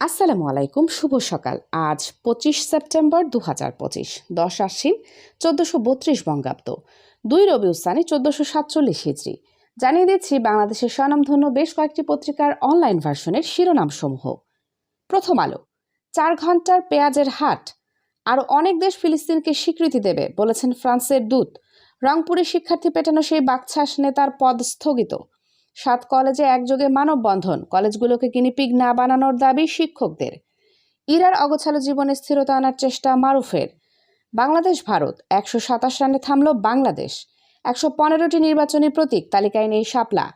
আসসালামু আলাইকুম, শুভ সকাল। আজ পঁচিশ সেপ্টেম্বর দু হাজার পঁচিশ, দশ আশ্বিন, চোদ্দোশো বত্রিশ বঙ্গাব্দ। দুই রবি উস্তানি চোদ্দোশো সাতচল্লিশ হিজড়ি জানিয়ে দিচ্ছি, বাংলাদেশের স্বনামধন্য বেশ কয়েকটি পত্রিকার অনলাইন ভার্সনের শিরোনামসমূহ। প্রথম আলো, চার ঘণ্টার পেঁয়াজের হাট। আরও অনেক দেশ ফিলিস্তিনকে স্বীকৃতি দেবে, বলেছেন ফ্রান্সের দূত। রংপুরে শিক্ষার্থী পেটানো সেই বাকছাস নেতার পদ স্থগিত। সাত কলেজে একযোগে মানববন্ধন। কলেজগুলোকে গিনিপিগ না বানানোর দাবি শিক্ষকদের। ইরার অগোছালো জীবনে স্থিরতা আনার চেষ্টা মারুফের। বাংলাদেশ, ভারত, একশো সাতাশ রানে থামল বাংলাদেশ। একশো পনেরোটি নির্বাচনী প্রতীক তালিকায় নেই শাপলা।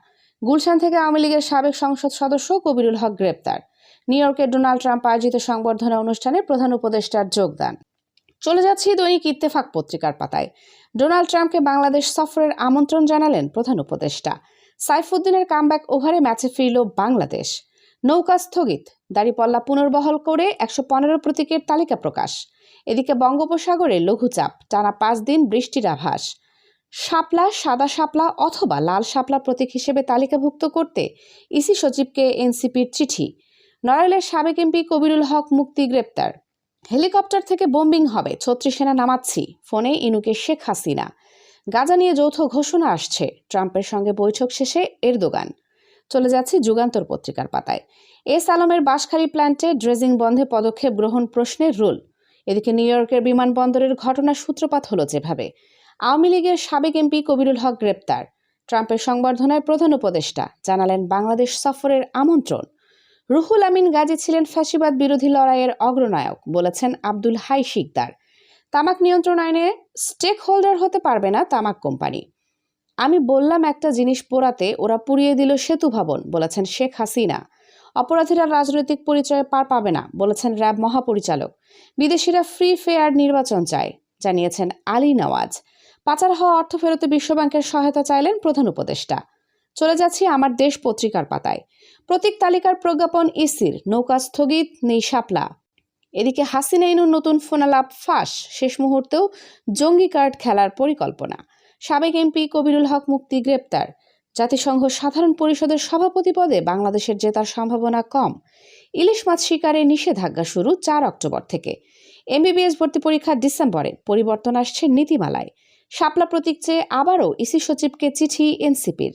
গুলশান থেকে আওয়ামী লীগের সাবেক সংসদ সদস্য কবিরুল হক গ্রেপ্তার। নিউ ইয়র্কের ডোনাল্ড ট্রাম্প আয়োজিত সংবর্ধনা অনুষ্ঠানে প্রধান উপদেষ্টার যোগদান। চলে যাচ্ছি দৈনিক ইত্তেফাক পত্রিকার পাতায়। ডোনাল্ড ট্রাম্পকে বাংলাদেশ সফরের আমন্ত্রণ জানালেন প্রধান উপদেষ্টা। সাইফুদ্দিনের কামব্যাক ওভারে ম্যাচে ফিরল বাংলাদেশ। নৌকা স্থগিত। দাড়িপল্লা পুনর্বহল করে একশো পনেরো প্রতীকের তালিকা প্রকাশ। এদিকে বঙ্গোপসাগরে লঘুচাপ, টানা পাঁচ দিন বৃষ্টির আভাস। শাপলা, সাদা শাপলা অথবা লাল শাপলা প্রতীক হিসেবে তালিকাভুক্ত করতে ইসি সচিবকে এনসিপির চিঠি। নড়াইলের সাবেক এমপি কবিরুল হক মুক্তি গ্রেপ্তার। হেলিকপ্টার থেকে বোম্বিং হবে, ছত্রিশ সেনা নামাচ্ছি। ফোনে ইনুকে শেখ হাসিনা। গাজা নিয়ে যৌথ ঘোষণা আসছে। ট্রাম্পের সঙ্গে বৈঠক শেষে এরদোগান। চলে যাচ্ছি যুগান্তর পত্রিকার পাতায়। এস আলমের বাঁশখালী প্ল্যান্টে ড্রেজিং বন্ধে পদক্ষেপ গ্রহণ প্রশ্নের রুল। এদিকে নিউ ইয়র্কের বিমানবন্দরের ঘটনার সূত্রপাত হলো যেভাবে। আওয়ামী লীগের সাবেক এমপি কবিরুল হক গ্রেপ্তার। ট্রাম্পের সংবর্ধনায় প্রধান উপদেষ্টা জানালেন বাংলাদেশ সফরের আমন্ত্রণ। রুহুল আমিন গাজী ছিলেন ফ্যাসিবাদ বিরোধী লড়াইয়ের অগ্রনায়ক বলেছেন আব্দুল হাই শিকদার। তামাক নিয়ন্ত্রণ আইনে স্টেক হোল্ডার হতে পারবে না তামাক কোম্পানি। আমি বললাম একটা জিনিস পোড়াতে, ওরা পুড়িয়ে দিল সেতু ভবন, বলেছেন শেখ হাসিনা। অপরাধীরা রাজনৈতিক পরিচয়ে পার পাবে না, বলেছেন র্যাব মহাপরিচালক। বিদেশিরা ফ্রি ফেয়ার নির্বাচন চায়, জানিয়েছেন আলী নওয়াজ। পাচার হওয়া অর্থ ফেরতে বিশ্বব্যাংকের সহায়তা চাইলেন প্রধান উপদেষ্টা। চলে যাচ্ছি আমার দেশ পত্রিকার পাতায়। প্রতীক তালিকার প্রজ্ঞাপন ইসির, নৌকা স্থগিত, নেই শাপলা। এদিকে হাসিনা ইনুর নতুন ফোনালাপ ফাঁস, শেষ মুহূর্তেও জঙ্গি কার্ড খেলার পরিকল্পনা। সাবেক এমপি কবিরুল হক মুক্তি গ্রেপ্তার। জাতিসংঘ সাধারণ পরিষদের সভাপতি পদে বাংলাদেশের জেতার সম্ভাবনা কম। ইলিশ মাছ শিকারে নিষেধাজ্ঞা শুরু চার অক্টোবর থেকে। এমবিবিএস ভর্তি পরীক্ষা ডিসেম্বরে, পরিবর্তন আসছে নীতিমালায়। শাপলা প্রতীক চেয়ে আবারও ইসি সচিবকে চিঠি এনসিপির।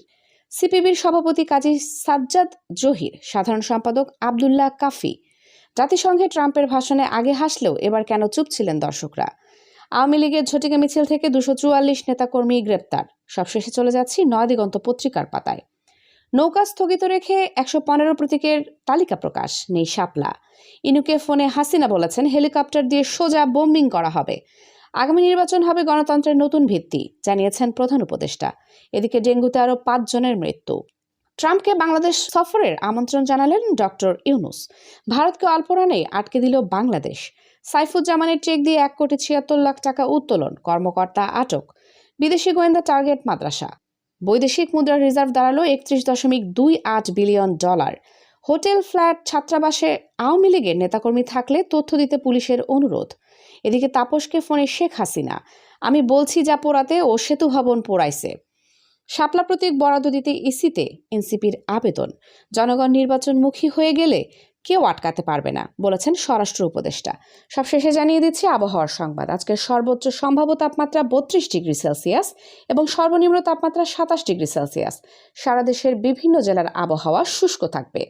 সিপিবির সভাপতি কাজী সাজ্জাদ জহির, সাধারণ সম্পাদক আবদুল্লাহ কাফি জাতিসংঘে ট্রাম্পের ভাষণে আগে হাসলেও এবার কেন চুপ ছিলেন দর্শকরা? আওয়ামী লীগের ঝটিকা মিছিল থেকে দুশো চুয়াল্লিশ নেতাকর্মী গ্রেপ্তার। সবশেষে চলে যাচ্ছি নয়াদিগন্ত পত্রিকার পাতায়। নৌকা স্থগিত রেখে একশো পনেরো প্রতীকের তালিকা প্রকাশ, নেই শাপলা। ইনুকে ফোনে হাসিনা বলেছেন, হেলিকপ্টার দিয়ে সোজা বোম্বিং করা হবে। আগামী নির্বাচন হবে গণতন্ত্রের নতুন ভিত্তি, জানিয়েছেন প্রধান উপদেষ্টা। এদিকে ডেঙ্গুতে আরও পাঁচজনের মৃত্যু। ট্রাম্পকে বাংলাদেশ সফরের আমন্ত্রণ জানালেন ডক্টর ইউনুস। ভারতকে অল্প রানে আটকে দিল বাংলাদেশ। সাইফুজ্জামানের চেক দিয়ে এক কোটি ছিয়াত্তর লাখ টাকা উত্তোলন, কর্মকর্তা আটক। বিদেশি গোয়েন্দা টার্গেট মাদ্রাসা। বৈদেশিক মুদ্রার রিজার্ভ দাঁড়াল একত্রিশ দশমিক দুই আট বিলিয়ন ডলার। হোটেল, ফ্ল্যাট, ছাত্রাবাসে আওয়ামী লীগের নেতাকর্মী থাকলে তথ্য দিতে পুলিশের অনুরোধ। এদিকে তাপসকে ফোনে শেখ হাসিনা, আমি বলছি যা পোড়াতে ও সেতু ভবন পোড়াইছে। শাপলা প্রতীক বরাদ্দ দিতে ইসিতে এনসিপির আবেদন। জনগণ নির্বাচনমুখী হয়ে গেলে কেউ আটকাতে পারবে না, বলেছেন স্বরাষ্ট্র উপদেষ্টা। সবশেষে জানিয়ে দিচ্ছি আবহাওয়ার সংবাদ। আজকের সর্বোচ্চ সম্ভাব্য তাপমাত্রা বত্রিশ ডিগ্রি সেলসিয়াস এবং সর্বনিম্ন তাপমাত্রা সাতাশ ডিগ্রি সেলসিয়াস। সারা দেশের বিভিন্ন জেলার আবহাওয়া শুষ্ক থাকবে।